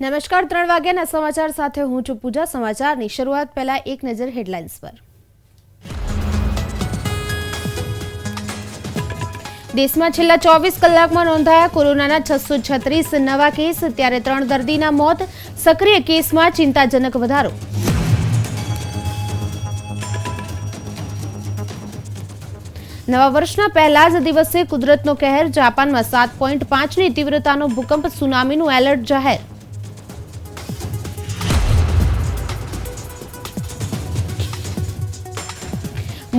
નમસ્કાર, ત્રણ વાગ્યાના સમાચાર સાથે હું છું પૂજા. સમાચારની શરૂઆત પહેલા એક નજર હેડલાઇન્સ પર. દેશમાં છેલ્લા ચોવીસ કલાકમાં નોંધાયા કોરોનાના છસો છત્રીસ નવા કેસ, ત્યારે ત્રણ દર્દીના મોત. સક્રિય કેસમાં ચિંતાજનક વધારો. નવા વર્ષના પહેલા જ દિવસે કુદરતનો કહેર, જાપાનમાં સાત પોઈન્ટ પાંચની તીવ્રતાનો ભૂકંપ, સુનામીનું એલર્ટ જાહેર.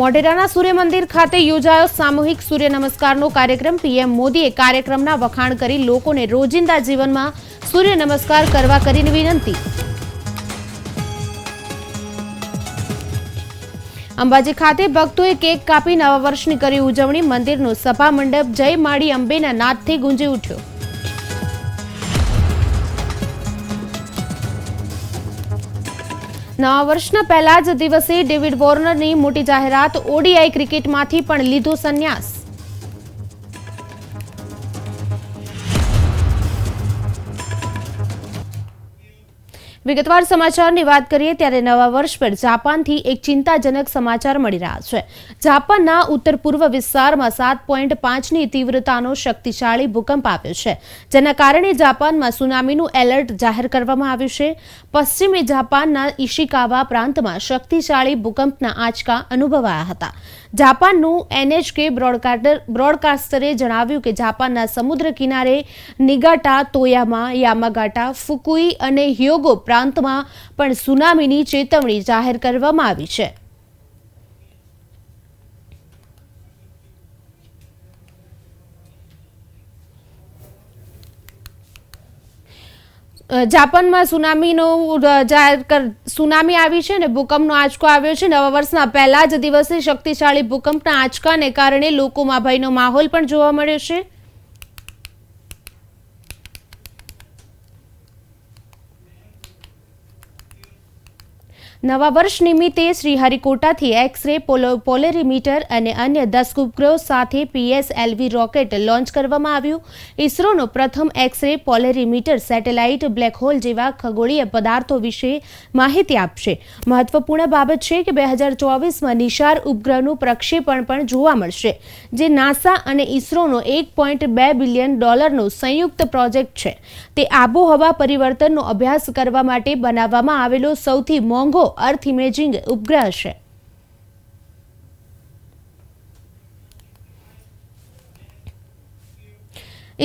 મોઢેરાના સૂર્ય મંદિર ખાતે યોજાયો સામૂહિક સૂર્ય નમસ્કારનો કાર્યક્રમ. પીએમ મોદીએ કાર્યક્રમના વખાણ કરી લોકોને રોજિંદા જીવનમાં સૂર્ય નમસ્કાર કરવા કરીને વિનંતી. અંબાજી ખાતે ભક્તોએ કેક કાપી નવા વર્ષની કરી ઉજવણી. મંદિરનો સભા મંડપ જય માડી અંબેના નાદથી ગુંજી ઉઠ્યો. નવા વર્ષના પહેલા જ દિવસે ડેવિડ વોર્નરની મોટી જાહેરાત ઓડીઆઈ ક્રિકેટમાંથી પણ લીધો સંન્યાસ. વિગતવાર સમાચારની વાત કરીએ ત્યારે નવા વર્ષ પર જાપાનથી એક ચિંતાજનક સમાચાર મળી રહ્યા છે. જાપાનના ઉત્તર પૂર્વ વિસ્તારમાં સાત પોઈન્ટ પાંચની તીવ્રતાનો શક્તિશાળી ભૂકંપ આવ્યો છે, જેના કારણે જાપાનમાં સુનામીનું એલર્ટ જાહેર કરવામાં આવ્યું છે. પશ્ચિમી જાપાનના ઇશિકાવા પ્રાંતમાં શક્તિશાળી ભૂકંપના આંચકા અનુભવાયા હતા. જાપાનનું એનએચકે બ્રોડકાસ્ટર બ્રોડકાસ્ટરે જણાવ્યું કે જાપાનના સમુદ્ર કિનારે નિગાટા, તોયામા, યામાગાટા, ફુકુઈ અને હ્યોગો પ્રાંતમાં પણ સુનામીની ચેતવણી જાહેર કરવામાં આવી છે. જાપાનમાં સુનામીનો જાહેર કર, સુનામી આવી છે ને, ભૂકંપનો આંચકો આવ્યો છે. નવા વર્ષના પહેલા જ દિવસે શક્તિશાળી ભૂકંપના આંચકાને કારણે લોકોમાં ભયનો માહોલ પણ જોવા મળ્યો છે. નવા વર્ષ નિમિત્તે શ્રીહરિકોટાથી એક્સ રે પોલેરીમીટર અને અન્ય દસ ઉપગ્રહો સાથે પીએસએલવી રોકેટ લોન્ચ કરવામાં આવ્યું. ઇસરોનો પ્રથમ X ray polarimeter satellite black hole જેવા ખગોળીય પદાર્થો વિશે માહિતી આપશે. મહત્વપૂર્ણ બાબત છે કે બે હજાર ચોવીસમાં નિશાર ઉપગ્રહનું પ્રક્ષેપણ પણ જોવા મળશે, જે નાસા અને ઇસરોનો એક પોઈન્ટ બે બિલિયન ડોલરનો સંયુક્ત પ્રોજેક્ટ છે. તે આબોહવા પરિવર્તનનો અભ્યાસ કરવા માટે બનાવવામાં આવેલો સૌથી મોંઘો અર્થ ઇમેજિંગ ઉપગ્રહ છે.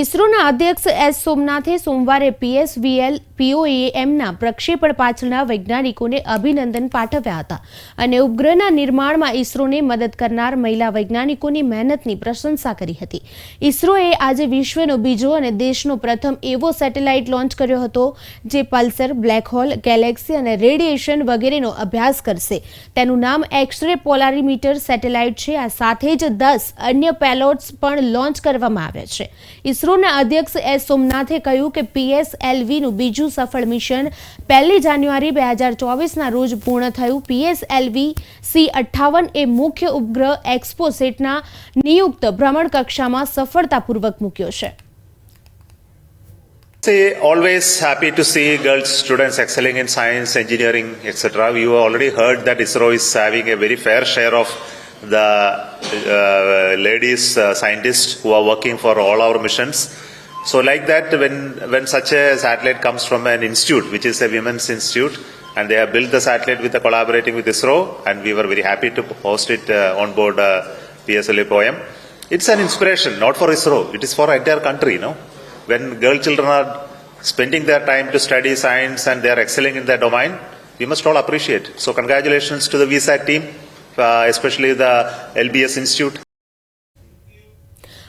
ઇસરોના અધ્યક્ષ એસ સોમનાથે સોમવારે પીએસવીએલ પીઓએએમના પ્રક્ષેપણ પાછળના વૈજ્ઞાનિકોને અભિનંદન પાઠવ્યા હતા અને ઉપગ્રહના નિર્માણમાં ઇસરોને મદદ કરનાર મહિલા વૈજ્ઞાનિકોની મહેનતની પ્રશંસા કરી હતી. ઇસરોએ આજે વિશ્વનો બીજો અને દેશનો પ્રથમ એવો સેટેલાઇટ લોન્ચ કર્યો હતો જે પલ્સર, બ્લેક હોલ, ગેલેક્સી અને રેડિયેશન વગેરેનો અભ્યાસ કરશે. તેનું નામ એક્સરે પોલારીમીટર સેટેલાઇટ છે. આ સાથે જ દસ અન્ય પેલોટ્સ પણ લોન્ચ કરવામાં આવ્યા છે. ઇસરોના અધ્યક્ષ એસ સોમનાથે કહ્યું કે પીએસએલવીનું બીજું સફળ મિશન પહેલી જાન્યુઆરી બે હજાર ચોવીસના રોજ પૂર્ણ થયું પીએસએલવી સી અઠ્ઠાવન એ મુખ્ય ઉપગ્રહ એક્સપોસેટના નિયુક્ત ભ્રમણ કક્ષામાં સફળતાપૂર્વક મૂક્યો છે always happy to see girls students excelling in science, engineering, etc. You already heard that ISRO is having a very fair share of the uh, ladies uh, scientists who are working for all our missions. So, like that, when when such a satellite comes from an institute, which is a women's institute, and they have built the satellite with the collaborating with ISRO, and we were very happy to host it uh, on board uh, PSLA poem. It's an inspiration, not for ISRO. It is for entire country. You know, when girl children are spending their time to study science and they are excelling in their domain, we must all appreciate. So, congratulations to the VSAT team, Uh, especially the LBS Institute.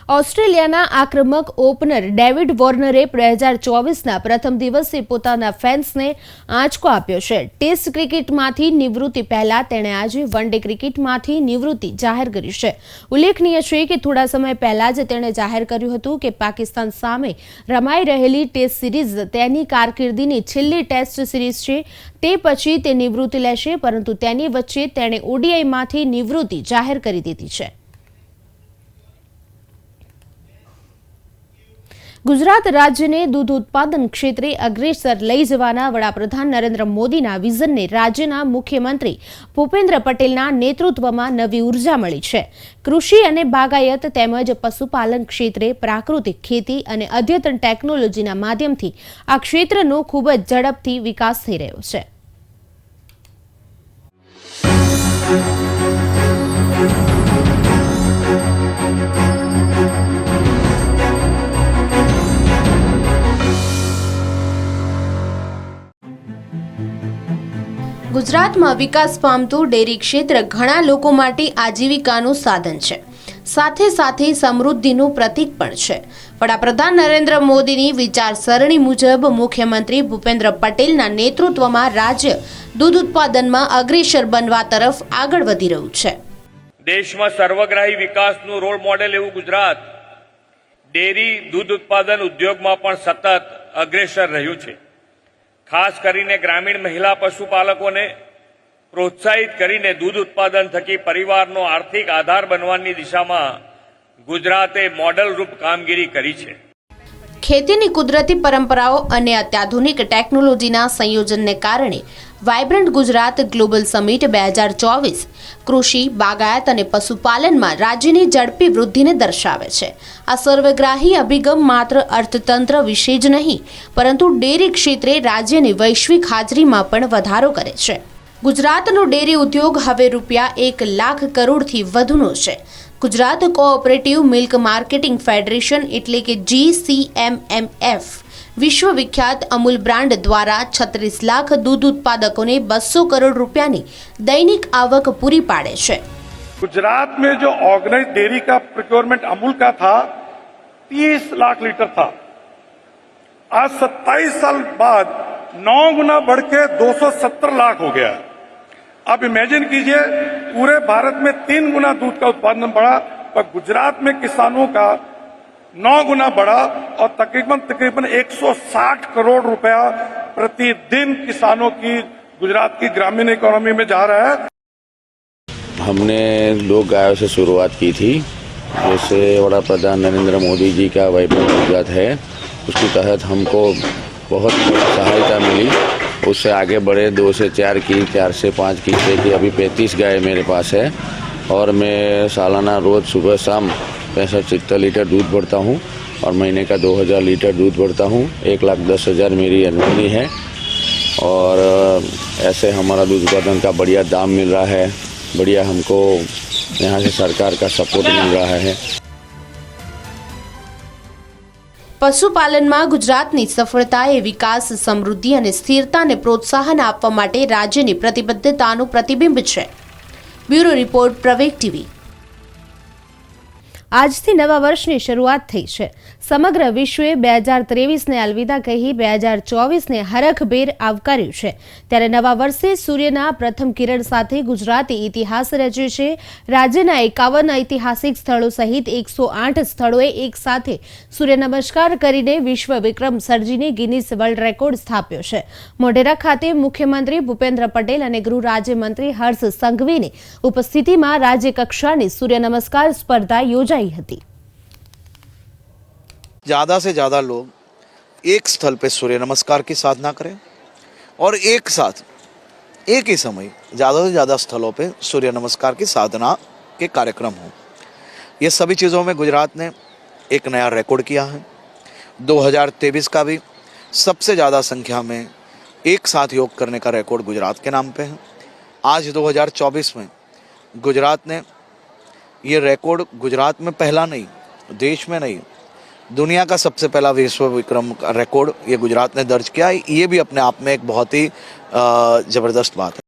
ઓસ્ટ્રેલિયાના આક્રમક opener David વોર્નરે બે હજાર ચોવીસના પ્રથમ દિવસે પોતાના ફેન્સને આંચકો આપ્યો છે. ટેસ્ટ ક્રિકેટમાંથી નિવૃત્તિ પહેલા તેણે આજે વન ડે ક્રિકેટમાંથી નિવૃત્તિ જાહેર કરી છે. ઉલ્લેખનીય છે કે થોડા સમય પહેલા જ તેણે જાહેર કર્યું હતું કે પાકિસ્તાન સામે રમાઈ રહેલી ટેસ્ટ સિરીઝ તેની કારકિર્દીની છેલ્લી ટેસ્ટ સિરીઝ છે તે પછી તે નિવૃત્તિ લેશે, પરંતુ તેની વચ્ચે તેણે ઓડીઆઈમાંથી નિવૃત્તિ જાહેર કરી દીધી છે. ગુજરાત રાજ્યને દૂધ ઉત્પાદન ક્ષેત્રે અગ્રેસર લઈ જવાના વડાપ્રધાન નરેન્દ્ર મોદીના વિઝનને રાજ્યના મુખ્યમંત્રી ભૂપેન્દ્ર પટેલના નેતૃત્વમાં નવી ઊર્જા મળી છે. કૃષિ અને બાગાયત તેમજ પશુપાલન ક્ષેત્રે પ્રાકૃતિક ખેતી અને અદ્યતન ટેકનોલોજીના માધ્યમથી આ ક્ષેત્રનો ખૂબ જ ઝડપથી વિકાસ થઈ રહ્યો છે. ગુજરાતમાં વિકાસ પામતું ડેરી ક્ષેત્ર ઘણા લોકો માટે આજીવિકાનું સાધન છે. સાથે સાથે સમૃદ્ધિનું પ્રતીક પણ છે. વડાપ્રધાન નરેન્દ્ર મોદીની વિચારસરણી મુજબ મુખ્યમંત્રી ભૂપેન્દ્ર પટેલના નેતૃત્વમાં રાજ્ય દૂધ ઉત્પાદનમાં અગ્રેસર બનવા તરફ આગળ વધી રહ્યું છે. દેશમાં સર્વગ્રાહી વિકાસનું રોલ મોડેલ એવું ગુજરાત. ડેરી, દૂધ ઉત્પાદન ઉદ્યોગમાં પણ સતત અગ્રેસર રહ્યું છે. ખાસ કરીને ગ્રામીણ મહિલા પશુપાલકોને પ્રોત્સાહિત કરીને દૂધ ઉત્પાદન થકી પરિવારનો આર્થિક આધાર બનવાની દિશામાં ગુજરાતે મોડલ રૂપ કામગીરી કરી છે. ખેતીની કુદરતી પરંપરાઓ અને અત્યાધુનિક ટેકનોલોજીના સંયોજનને કારણે વાયબ્રન્ટ ગુજરાત ગ્લોબલ સમિટ બે હજાર ચોવીસ કૃષિ, બાગાયત અને પશુપાલનમાં રાજ્યની ઝડપી વૃદ્ધિને દર્શાવે છે. આ સર્વગ્રાહી અભિગમ માત્ર અર્થતંત્ર વિશે જ નહીં, પરંતુ ડેરી ક્ષેત્રે રાજ્યની વૈશ્વિક હાજરીમાં પણ વધારો કરે છે. ગુજરાતનો ડેરી ઉદ્યોગ હવે રૂપિયા એક લાખ કરોડથી વધુનો છે. Gujarat cooperative milk marketing federation એટલે કે જીસીએમએમએફ વિશ્વવિખ્યાત અમૂલ બ્રાન્ડ દ્વારા છત્રીસ લાખ દૂધ ઉત્પાદકોને બસો કરોડ રૂપિયાની દૈનિક આવક પૂરી પાડે છે गुजरात में जो ऑर्गेनाइज डेयरी का प्रिक्योरमेंट अमूल का था 30 लाख लीटर था आज 27 साल बाद नौ गुना बढ़ के 270 लाख हो गया आप इमेजिन कीजिए पूरे भारत में तीन गुना दूध का उत्पादन बढ़ा पर गुजरात में किसानों का नौ गुना बढ़ा और तकरीबन तकरीबन 160 करोड़ रुपया प्रतिदिन किसानों की गुजरात की ग्रामीण इकोनॉमी में जा रहा है। हमने लोग गायों से शुरुआत की थी, जैसे वड़ा प्रधान नरेंद्र मोदी जी का वैभव गुजरात है। उसके तहत हमको बहुत सहायता मिली। उससे आगे बढ़े, दो से चार की, चार से पाँच की छः की अभी पैंतीस गाय मेरे पास है और मैं सालाना रोज़ सुबह शाम पैंसठ सत्तर लीटर दूध भरता हूँ और महीने का दो हज़ार लीटर दूध भरता हूँ एक लाख दस हज़ार मेरी आमदनी है और अ, ऐसे हमारा दूध उत्पादन का बढ़िया दाम मिल रहा है बढ़िया हमको यहाँ से सरकार का सपोर्ट मिल रहा है પશુપાલનમાં ગુજરાતની સફળતા એ વિકાસ સમૃદ્ધિ અને સ્થિરતાને પ્રોત્સાહન આપવા માટે રાજ્યની પ્રતિબદ્ધતાનું પ્રતિબિંબ છે બ્યુરો રિપોર્ટ પ્રવેગ ટીવી આજથી નવા વર્ષની શરૂઆત થઈ છે. સમગ્ર વિશ્વે બે હજાર ત્રેવીસને અલવિદા કહી બે હજાર ચોવીસને હરખભેર આવકાર્યું છે. ત્યારે નવા વર્ષે સૂર્યના પ્રથમ કિરણ સાથે ગુજરાતે ઇતિહાસ રચ્યો છે. રાજ્યના એકાવન ઐતિહાસિક સ્થળો સહિત એકસો આઠ સ્થળોએ એક સાથે સૂર્ય નમસ્કાર કરીને વિશ્વ વિક્રમ સર્જીને ગિનિસ વર્લ્ડ રેકોર્ડ સ્થાપ્યો છે. મોઢેરા ખાતે મુખ્યમંત્રી ભૂપેન્દ્ર પટેલ અને ગૃહ રાજ્યમંત્રી હર્ષ સંઘવીની ઉપસ્થિતિમાં રાજ્યકક્ષાની સૂર્ય નમસ્કાર સ્પર્ધા યોજાઈ હતી. ज़्यादा से ज़्यादा लोग एक स्थल पे सूर्य नमस्कार की साधना करें और एक साथ, एक ही समय ज़्यादा से ज़्यादा स्थलों पे सूर्य नमस्कार की साधना के कार्यक्रम हों। ये सभी चीज़ों में गुजरात ने एक नया रिकॉर्ड किया है। 2023 का भी सबसे ज़्यादा संख्या में एक साथ योग करने का रिकॉर्ड गुजरात के नाम पे है। आज 2024 में गुजरात ने ये रिकॉर्ड गुजरात में पहला नहीं, देश में नहीं दुनिया का सबसे पहला विश्व विक्रम का रिकॉर्ड ये गुजरात ने दर्ज किया ये भी अपने आप में एक बहुत ही अ, जबरदस्त बात है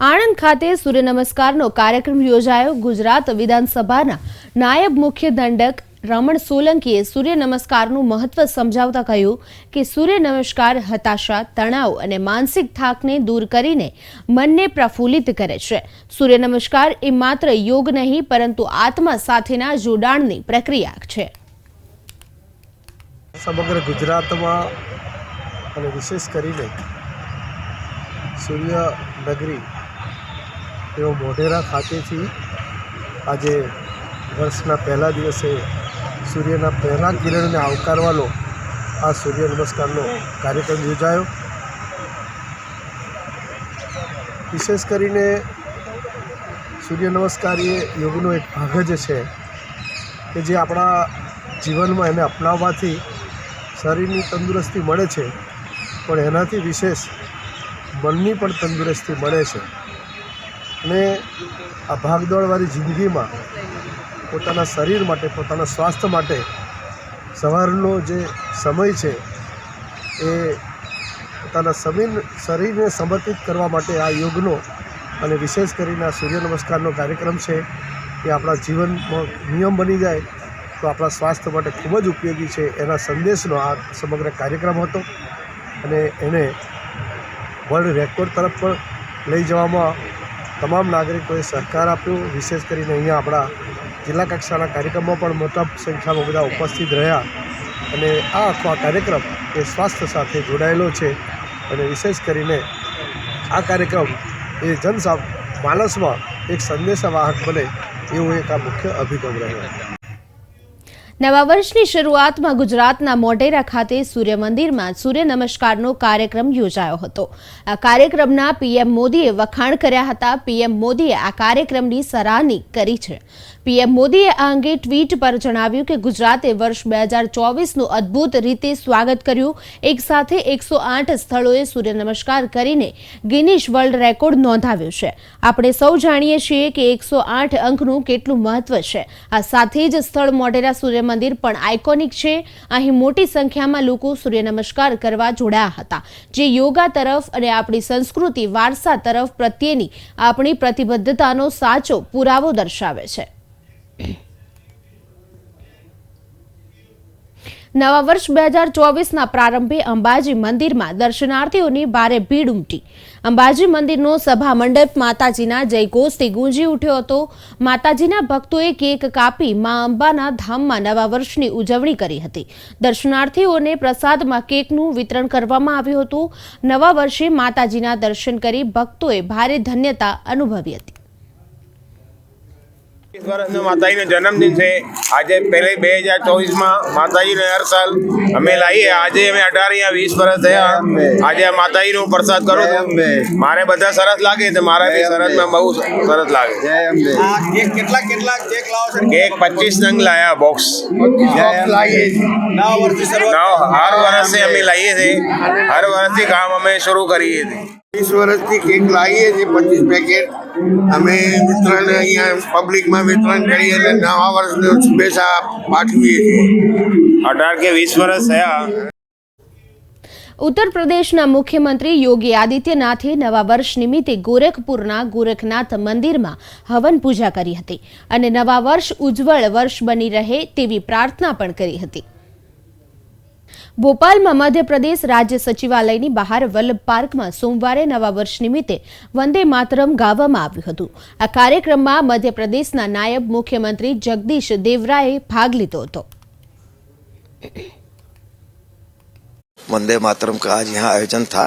આણંદ ખાતે સૂર્ય નમસ્કારનો કાર્યક્રમ યોજાયો ગુજરાત વિધાનસભાના નાયબ મુખ્ય દંડક રમણ સોલંકીએ સૂર્ય નમસ્કારનું મહત્વ સમજાવતા કહ્યું કે સૂર્ય નમસ્કાર હતાશા, તણાવ અને માનસિક થાકને દૂર કરીને મનને પ્રફુલ્લિત કરે છે. સૂર્ય નમસ્કાર એ માત્ર યોગ નહીં, પરંતુ આત્મા સાથેના જોડાણની પ્રક્રિયા છે. સમગ્ર ગુજરાતમાં અને વિશેષ કરીને સૂર્ય નગરી તેઓ મોઢેરા ખાતેથી આજે વર્ષના પહેલા દિવસે સૂર્યના પહેલાં કિરણને આવકારવાનો આ સૂર્ય નમસ્કારનો કાર્યક્રમ યોજાયો. વિશેષ કરીને સૂર્ય નમસ્કાર એ યોગનો એક ભાગ જ છે કે જે આપણા જીવનમાં એને અપનાવવાથી શરીરની તંદુરસ્તી મળે છે, પણ એનાથી વિશેષ મનની પણ તંદુરસ્તી મળે છે. અને આ ભાગદોડવાળી જિંદગીમાં પોતાના શરીર માટે, પોતાના સ્વાસ્થ્ય માટે સવારનો જે સમય છે એ પોતાના સમીર શરીરને સમર્પિત કરવા માટે આ યોગનો અને વિશેષ કરીને આ સૂર્ય નમસ્કારનો કાર્યક્રમ છે એ આપણા જીવનમાં નિયમ બની જાય તો આપણા સ્વાસ્થ્ય માટે ખૂબ જ ઉપયોગી છે એના સંદેશનો આ સમગ્ર કાર્યક્રમ હતો અને એને વર્લ્ડ રેકોર્ડ તરફ પણ લઈ જવામાં તમામ નાગરિકોએ સહકાર આપ્યો. વિશેષ કરીને અહીંયા આપણા જિલ્લા કક્ષાના કાર્યક્રમો પણ મોટા સંખ્યામાં બધા ઉપસ્થિત રહ્યા અને આ આખો આ કાર્યક્રમ એ સ્વાસ્થ્ય સાથે જોડાયેલો છે અને વિશેષ કરીને આ કાર્યક્રમ એ જનસા માનસમાં એક સંદેશાવાહક બને એવો એક આ મુખ્ય અભિગમ રહ્યો. નવા વર્ષની શરૂઆતમાં ગુજરાતના મોઢેરા ખાતે સૂર્ય મંદિરમાં સૂર્ય નમસ્કારનો કાર્યક્રમ યોજાયો હતો. આ કાર્યક્રમના પીએમ મોદીએ વખાણ કર્યા હતા. પીએમ મોદીએ આ કાર્યક્રમની સરાહની કરી છે. પીએમ મોદીએ આ અંગે ટ્વીટ પર જણાવ્યું કે ગુજરાતે વર્ષ બે હજાર ચોવીસનું અદ્ભુત રીતે સ્વાગત કર્યું. એક સાથે એકસો આઠ સ્થળોએ સૂર્ય નમસ્કાર કરીને ગિનિશ વર્લ્ડ રેકોર્ડ નોંધાવ્યો છે. આપણે સૌ જાણીએ છીએ કે એકસો આઠ અંકનું કેટલું મહત્વ છે. આ સાથે જ સ્થળ મોઢેરા સૂર્ય મંદિર પણ આઇકોનિક છે. અહીં મોટી સંખ્યામાં લોકો સૂર્ય નમસ્કાર કરવા જોડાયા હતા. જે યોગા તરફ અને આપણી સંસ્કૃતિ વારસા તરફ પ્રત્યેની આપણી પ્રતિબદ્ધતાનો સાચો પુરાવો દર્શાવે છે. નવા વર્ષ બે હજાર ચોવીસના પ્રારંભે અંબાજી મંદિરમાં દર્શનાર્થીઓની ભારે ભીડ ઉમટી. અંબાજી મંદિરનો સભા મંડપ માતાજીના જયઘોષથી ગુંજી ઉઠ્યો હતો. માતાજીના ભક્તોએ કેક કાપી મા અંબાના ધામમાં નવા વર્ષની ઉજવણી કરી હતી. દર્શનાર્થીઓને પ્રસાદમાં કેકનું વિતરણ કરવામાં આવ્યું હતું. નવા વર્ષે માતાજીના દર્શન કરી ભક્તોએ ભારે ધન્યતા અનુભવી હતી. વર્ષનો માતાજીનો જન્મદિન છે. આજે પહેલે બે હજાર ચોવીસમાં માતાજીને હર સાલ અમે લાવીએ આજે અમે અઢાર અહીંયા વીસ વર્ષ થયા. આજે આ માતાજીનો પ્રસાદ કરો મારે બધા સરસ લાગે તો મારા બી સરસમાં બહુ સરસ લાગે કેટલા કેટલા કેક લાવો છો? કેક પચીસ નંગ લાયા બોક્સ. નવ વર્ષથી નવ હર વર્ષે અમે લાવીએ છીએ. હર વર્ષથી કામ અમે શરૂ કરીએ છીએ. વીસ વર્ષથી કેક લાવીએ છીએ પચીસ પેકેટ અમે વિતરણ અહીંયા પબ્લિકમાં વિતરણ કરીએ અને નવા વર્ષની શુભેચ્છા પાઠવીએ છીએ. અઢાર કે વીસ વર્ષ થયા. ઉત્તર પ્રદેશના મુખ્યમંત્રી યોગી આદિત્યનાથે નવા વર્ષ નિમિત્તે ગોરખપુરના ગોરખનાથ મંદિરમાં હવન પૂજા કરી હતી અને નવા વર્ષ ઉજ્જવળ વર્ષ બની રહે તેવી પ્રાર્થના પણ કરી હતી. ભોપાલમાં મધ્યપ્રદેશ રાજ્ય સચિવાલયની બહાર વલ્લભ પાર્કમાં સોમવારે નવા વર્ષ નિમિત્તે વંદે માતરમ ગાવામાં આવ્યું હતું આ કાર્યક્રમમાં મધ્યપ્રદેશના નાયબ મુખ્યમંત્રી જગદીશ દેવરાએ ભાગ લીધો હતો वंदे मातरम का आज यहाँ आयोजन था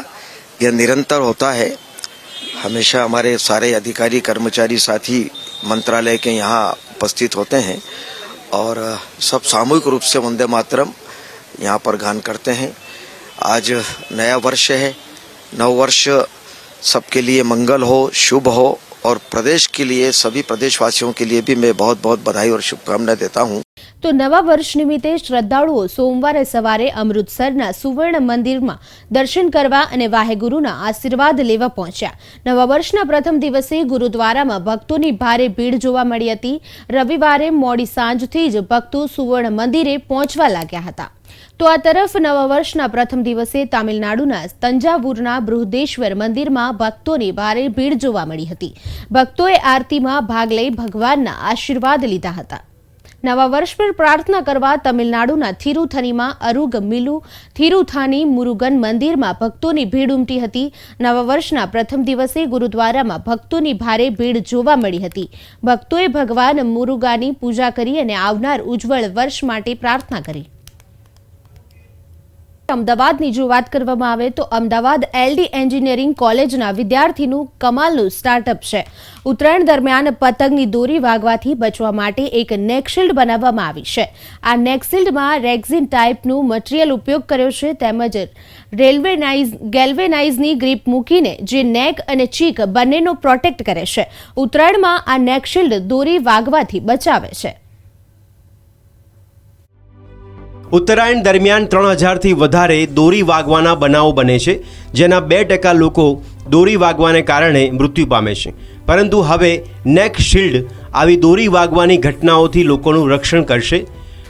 यह निरंतर होता है हमेशा हमारे सारे अधिकारी कर्मचारी साथी मंत्रालय के यहाँ उपस्थित होते हैं और अ, सब सामूहिक रूप से वंदे मातरम यहाँ पर गान करते हैं। आज नया वर्ष है। नव वर्ष सबके लिए मंगल हो, शुभ हो और प्रदेश के लिए, सभी प्रदेशवासियों के लिए भी मैं बहुत बहुत बधाई और शुभकामनाएँ देता हूँ। તો નવા વર્ષ નિમિત્તે શ્રદ્ધાળુઓ સોમવારે સવારે અમૃતસરના સુવર્ણ મંદિરમાં દર્શન કરવા અને વાહેગુરુના આશીર્વાદ લેવા પહોંચ્યા. નવા વર્ષના પ્રથમ દિવસે ગુરુદ્વારામાં ભક્તોની ભારે ભીડ જોવા મળી હતી. રવિવારે મોડી સાંજથી જ ભક્તો સુવર્ણ મંદિરે પહોંચવા લાગ્યા હતા. તો આ તરફ નવા વર્ષના પ્રથમ દિવસે તામિલનાડુના તંજાવુરના બૃહદેશ્વર મંદિરમાં ભક્તોની ભારે ભીડ જોવા મળી હતી. ભક્તોએ આરતીમાં ભાગ લઈ ભગવાનના આશીર્વાદ લીધા હતા. નવા વર્ષ પર પ્રાર્થના કરવા તમિલનાડુના થિરુથનીમાં અરુગ મિલુ, થિરુથાની મુરુગન મંદિરમાં ભક્તોની ભીડ ઉમટી હતી. નવા વર્ષના પ્રથમ દિવસે ગુરુદ્વારામાં ભક્તોની ભારે ભીડ જોવા મળી હતી. ભક્તોએ ભગવાન મુરુગાની પૂજા કરી અને આવનાર ઉજ્જવળ વર્ષ માટે પ્રાર્થના કરી. અમદાવાદની જો વાત કરવામાં આવે તો અમદાવાદ એલડી એન્જિનિયરિંગ કોલેજના વિદ્યાર્થીનું કમાલનું સ્ટાર્ટઅપ છે. ઉત્તરાયણ દરમિયાન પતંગની દોરી વાગવાથી બચવા માટે એક નેકશિલ્ડ બનાવવામાં આવી છે. આ નેકશિલ્ડમાં રેક્ઝિન ટાઈપનું મટીરિયલ ઉપયોગ કર્યો છે તેમજ રેલવેનાઇઝ ગેલ્વેનાઇઝની ગ્રીપ મૂકીને જે નેક અને ચીક બંનેનો પ્રોટેક્ટ કરે છે. ઉત્તરાયણમાં આ નેકશિલ્ડ દોરી વાગવાથી બચાવે છે. ઉત્તરાયણ દરમિયાન ત્રણ હજારથી વધારે દોરી વાગવાના બનાવો બને છે, જેના બે ટકા લોકો દોરી વાગવાને કારણે મૃત્યુ પામે છે. પરંતુ હવે નેક શિલ્ડ આવી દોરી વાગવાની ઘટનાઓથી લોકોનું રક્ષણ કરશે.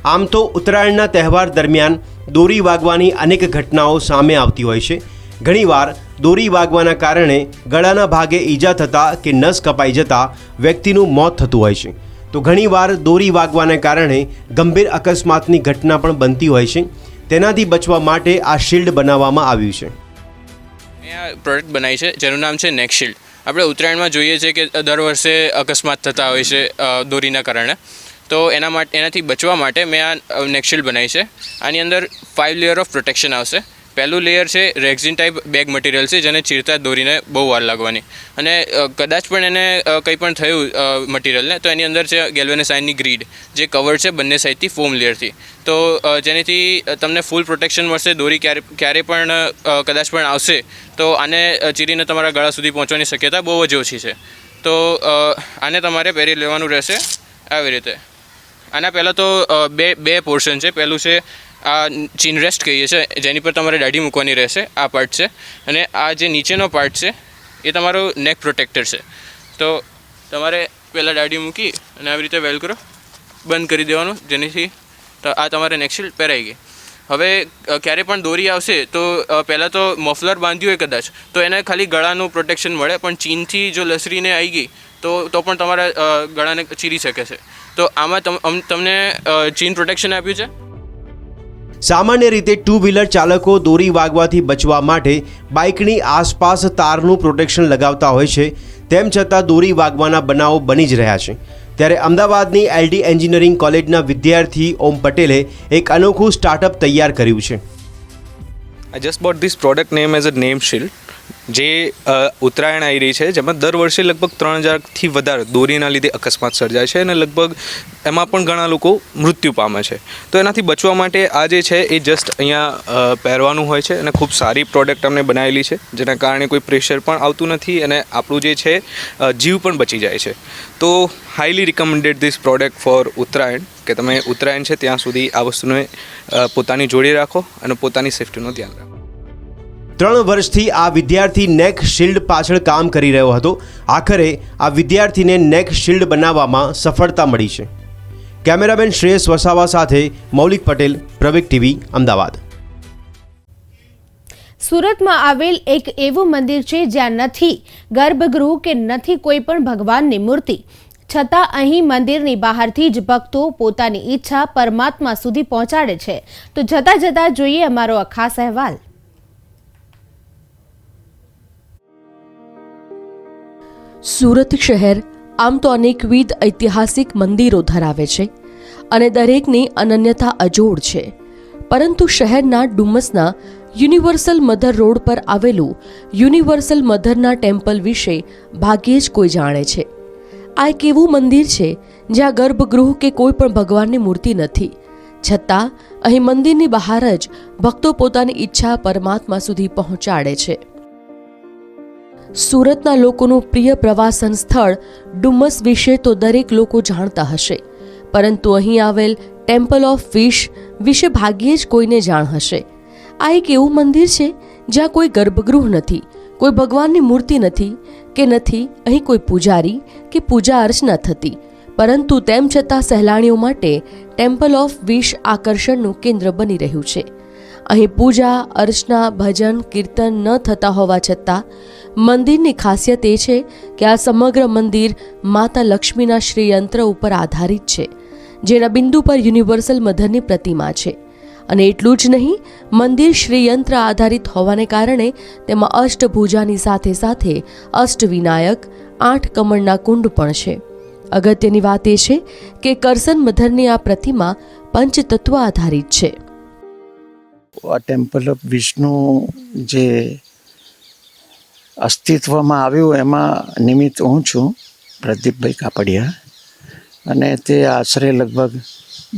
આમ તો ઉત્તરાયણના તહેવાર દરમિયાન દોરી વાગવાની અનેક ઘટનાઓ સામે આવતી હોય છે. ઘણીવાર દોરી વાગવાના કારણે ગળાના ભાગે ઈજા થતાં કે નસ કપાઈ જતાં વ્યક્તિનું મોત થતું હોય છે. તો ઘણીવાર દોરી વાગવાને કારણે ગંભીર અકસ્માતની ઘટના પણ બનતી હોય છે. તેનાથી બચવા માટે આ શિલ્ડ બનાવવામાં આવ્યું છે. મેં આ પ્રોડક્ટ બનાવી છે, જેનું નામ છે નેકશિલ્ડ આપણે ઉત્તરાયણમાં જોઈએ છીએ કે દર વર્ષે અકસ્માત થતા હોય છે દોરીના કારણે. તો એના માટે, એનાથી બચવા માટે મેં આ નેકશિલ્ડ બનાવી છે. આની અંદર ફાઇવ લેયર ઓફ પ્રોટેક્શન આવશે. પહેલું લેયર છે રેક્ઝિન ટાઈપ બેગ મટીરિયલ છે, જેને ચીરતા દોરીને બહુ વાર લાગવાની. અને કદાચ પણ એને કંઈ પણ થયું મટીરિયલને તો એની અંદર છે ગેલ્વેનેસાઇનની ગ્રીડ જે કવર છે બંને સાઈડથી ફોમ લેયરથી તો જેનાથી તમને ફૂલ પ્રોટેક્શન મળશે, દોરી ક્યારે ક્યારે પણ કદાચ પણ આવશે, તો આને ચીરીને તમારા ગળા સુધી પહોંચવાની શક્યતા બહુ જ ઓછી છે. તો આને તમારે પહેરી લેવાનું રહેશે, આવી રીતે. આના પહેલાં તો બે બે પોર્શન છે. પહેલું છે આ ચીન રેસ્ટ કહીએ છીએ, જેની પર તમારે દાઢી મૂકવાની રહેશે, આ પાર્ટ છે. અને આ જે નીચેનો પાર્ટ છે, એ તમારો નેક પ્રોટેક્ટર છે. તો તમારે પહેલાં દાઢી મૂકી અને આવી રીતે વેલ કરો. બંધ કરી દેવાનું, જેનાથી આ તમારે નેક્સ્ટ પહેરાઈ ગઈ. હવે ક્યારે પણ દોરી આવશે, તો પહેલાં તો મફલર બાંધ્યું હોય કદાચ, તો એને ખાલી ગળાનું પ્રોટેક્શન મળે, પણ ચીનથી જો લસરીને આવી ગઈ, તો તો પણ તમારા ગળાને ચીરી શકે છે. તો આમાં તમ તમને ચીન પ્રોટેક્શન આપ્યું છે? સામાન્ય રીતે ટુ વ્હીલર ચાલકો દોરી વાગવાથી બચવા માટે બાઇકની આસપાસ તારનું પ્રોટેક્શન લગાવતા હોય છે. તેમ છતાં દોરી વાગવાના બનાવો બની જ રહ્યા છે. ત્યારે અમદાવાદની એલડી એન્જિનિયરિંગ કોલેજના વિદ્યાર્થી ઓમ પટેલે એક અનોખું સ્ટાર્ટઅપ તૈયાર કર્યું છે. I just bought this product name as a name shield જે ઉત્તરાયણ આવી રહી છે, જેમાં દર વર્ષે લગભગ ત્રણ હજારથી વધારે દોરીના લીધે અકસ્માત સર્જાય છે અને લગભગ એમાં પણ ઘણા લોકો મૃત્યુ પામે છે. તો એનાથી બચવા માટે આ જે છે એ જસ્ટ અહીંયા પહેરવાનું હોય છે અને ખૂબ સારી પ્રોડક્ટ અમને બનાવેલી છે, જેના કારણે કોઈ પ્રેશર પણ આવતું નથી અને આપણું જે છે જીવ પણ બચી જાય છે. તો highly recommended this product for Uttarayan, કે તમે ઉત્તરાયણ છે ત્યાં સુધી આ વસ્તુને પોતાની જોડે રાખો અને પોતાની સેફ્ટીનું ધ્યાન રાખો. ત્રણ વર્ષથી આ વિદ્યાર્થી નેક શિલ્ડ પાછળ કામ કરી રહ્યો હતો. આખરે આ વિદ્યાર્થીને નેક શિલ્ડ બનાવવામાં સફળતા મળી છે. કેમેરામેન શ્રેયસ વસાવા સાથે મૌલિક પટેલ પ્રવેક ટીવી, અમદાવાદ. સુરતમાં આવેલ એક એવું મંદિર છે જ્યાં નથી ગર્ભગૃહ કે નથી કોઈ પણ ભગવાનની મૂર્તિ. છતાં અહીં મંદિરની બહારથી જ ભક્તો પોતાની ઈચ્છા પરમાત્મા સુધી પહોંચાડે છે. તો જતા જતા જોઈએ અમારો આ ખાસ અહેવાલ. સુરત શહેર આમ તો અનેકવિધ ઐતિહાસિક મંદિરો ધરાવે છે અને દરેકની અનન્યતા અજોડ છે. પરંતુ શહેરના ડુમસના યુનિવર્સલ મધર રોડ પર આવેલું યુનિવર્સલ મધરના ટેમ્પલ વિશે ભાગ્યે જ કોઈ જાણે છે. આ એક એવું મંદિર છે જ્યાં ગર્ભગૃહ કે કોઈ પણ ભગવાનની મૂર્તિ નથી. છતાં અહીં મંદિરની બહાર જ ભક્તો પોતાની ઈચ્છા પરમાત્મા સુધી પહોંચાડે છે. સુરતના લોકોનું પ્રિય પ્રવાસન સ્થળ ડુમસ વિશે તો દરેક લોકો જાણતા હશે. પરંતુ અહીં આવેલ ટેમ્પલ ઓફ ફિશ વિશે ભાગ્યે જ કોઈને જાણ હશે. આ એક એવું મંદિર છે જ્યાં કોઈ ગર્ભગૃહ નથી, કોઈ ભગવાનની મૂર્તિ નથી, કે નથી અહીં કોઈ પૂજારી કે પૂજા અર્ચના થતી. પરંતુ તેમ છતાં સહેલાણીઓ માટે ટેમ્પલ ઓફ વિશ આકર્ષણનું કેન્દ્ર બની રહ્યું છે. અહીં પૂજા, અર્ચના, ભજન, કીર્તન ન થતા હોવા છતાં, મંદિરની ખાસિયત એ છે કે આ સમગ્ર મંદિર માતા લક્ષ્મીના શ્રીયંત્ર ઉપર આધારિત છે, જેના બિંદુ પર યુનિવર્સલ મધરની પ્રતિમા છે. અને એટલું જ નહીં, મંદિર શ્રીયંત્ર આધારિત હોવાને કારણે તેમાં અષ્ટભુજાની સાથે સાથે અષ્ટવિનાયક, આઠ કમળના કુંડ પણ છે. અગત્યની વાત એ છે કે કરસન મધરની આ પ્રતિમા પંચતત્વ આધારિત છે. આ ટેમ્પલ ઓફ વિષ્ણુ જે અસ્તિત્વમાં આવ્યું, એમાં નિમિત્ત હું છું, પ્રદીપભાઈ કાપડિયા. અને તે આશરે લગભગ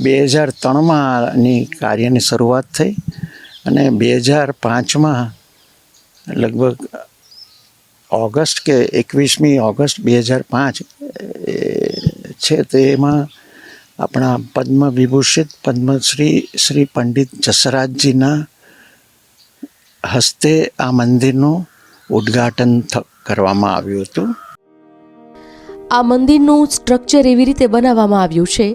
બે હજાર ત્રણમાંની કાર્યની શરૂઆત થઈ અને બે હજાર પાંચમાં લગભગ ઓગસ્ટ કે એકવીસમી ઓગસ્ટ બે હજાર પાંચ છે તેમાં આપણા પદ્મ વિભૂષિત પદ્મશ્રી શ્રી પંડિત જસરાજજીના હસ્તે આ મંદિરનું ઉદ્ઘાટન કરવામાં આવ્યું હતું. આ મંદિરનું સ્ટ્રક્ચર એવી રીતે બનાવવામાં આવ્યું છે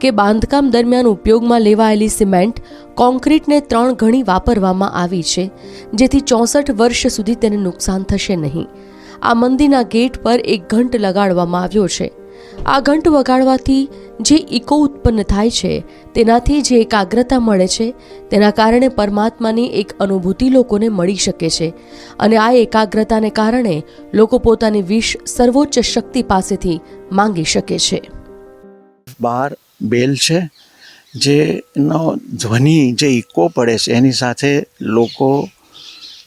કે બાંધકામ દરમિયાન ઉપયોગમાં લેવાયેલી સિમેન્ટ કોન્ક્રીટને ત્રણ ગણી વાપરવામાં આવી છે, જેથી ચોસઠ વર્ષ સુધી તેને નુકસાન થશે નહીં. આ મંદિરના ગેટ પર એક ઘંટ લગાડવામાં આવ્યો છે. આ ઘંટ વગાડવાથી જે ઇકો ઉત્પન્ન થાય છે, તેનાથી જે એકાગ્રતા મળે છે, તેના કારણે પરમાત્માની એક અનુભૂતિ લોકોને મળી શકે છે. અને આ એકાગ્રતાને કારણે લોકો પોતાની વિશ સર્વોચ્ચ શક્તિ પાસેથી માંગી શકે છે. બાર બેલ છે, જેનો ધ્વનિ જે ઇકો પડે છે, એની સાથે લોકો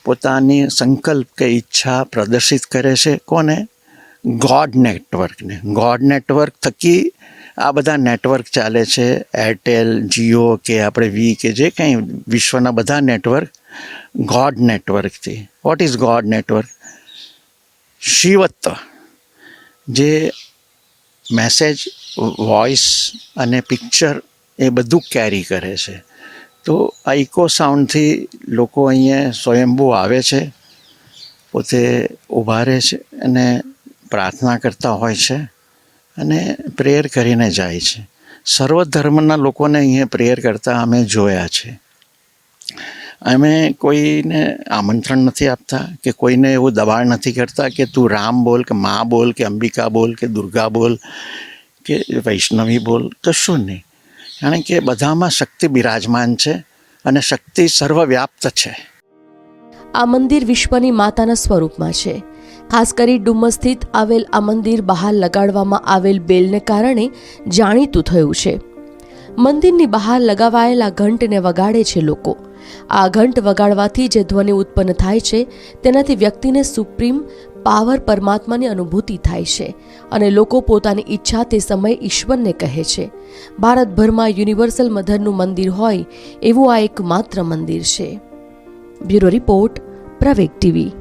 પોતાની સંકલ્પ કે ઈચ્છા પ્રદર્શિત કરે છે. કોને? ગોડ નેટવર્કને. ગોડ નેટવર્ક થકી આ બધા નેટવર્ક ચાલે છે એરટેલ જીઓ કે આપણે વી કે જે કંઈ વિશ્વના બધા network God નેટવર્કથી. What is god network? શિવત્વ. જે મેસેજ વોઇસ અને પિક્ચર એ બધું કેરી કરે છે. તો આ ઇકો સાઉન્ડથી લોકો અહીંયા સ્વયંભૂ આવે છે, પોતે ઊભા રહે છે અને પ્રાર્થના કરતા હોય છે. અને પ્રેયર કરીને જાય છે. સર્વ ધર્મના લોકોને અહીંયા પ્રેયર કરતા અમે જોયા છે. અમે કોઈને આમંત્રણ નથી આપતા કે કોઈને એવું દબાણ નથી કરતા કે તું રામ બોલ કે મા બોલ કે અંબિકા બોલ કે દુર્ગા બોલ કે વૈષ્ણવી બોલ, કશું નહીં. કારણ કે બધામાં શક્તિ બિરાજમાન છે અને શક્તિ સર્વવ્યાપ્ત છે. આ મંદિર વિશ્વની માતાના સ્વરૂપમાં છે. ખાસ કરી ડુમ્મસ સ્થિત આવેલ આ મંદિર બહાર લગાડવામાં આવેલ બેલને કારણે જાણીતું થયું છે. મંદિરની બહાર લગાવાયેલા ઘંટને વગાડે છે લોકો. આ ઘંટ વગાડવાથી જે ધ્વનિ ઉત્પન્ન થાય છે, તેનાથી વ્યક્તિને સુપ્રીમ પાવર પરમાત્માની અનુભૂતિ થાય છે અને લોકો પોતાની ઈચ્છા તે સમયે ઈશ્વરને કહે છે. ભારતભરમાં યુનિવર્સલ મધરનું મંદિર હોય એવું આ એકમાત્ર મંદિર છે. Bureau report Praveg TV.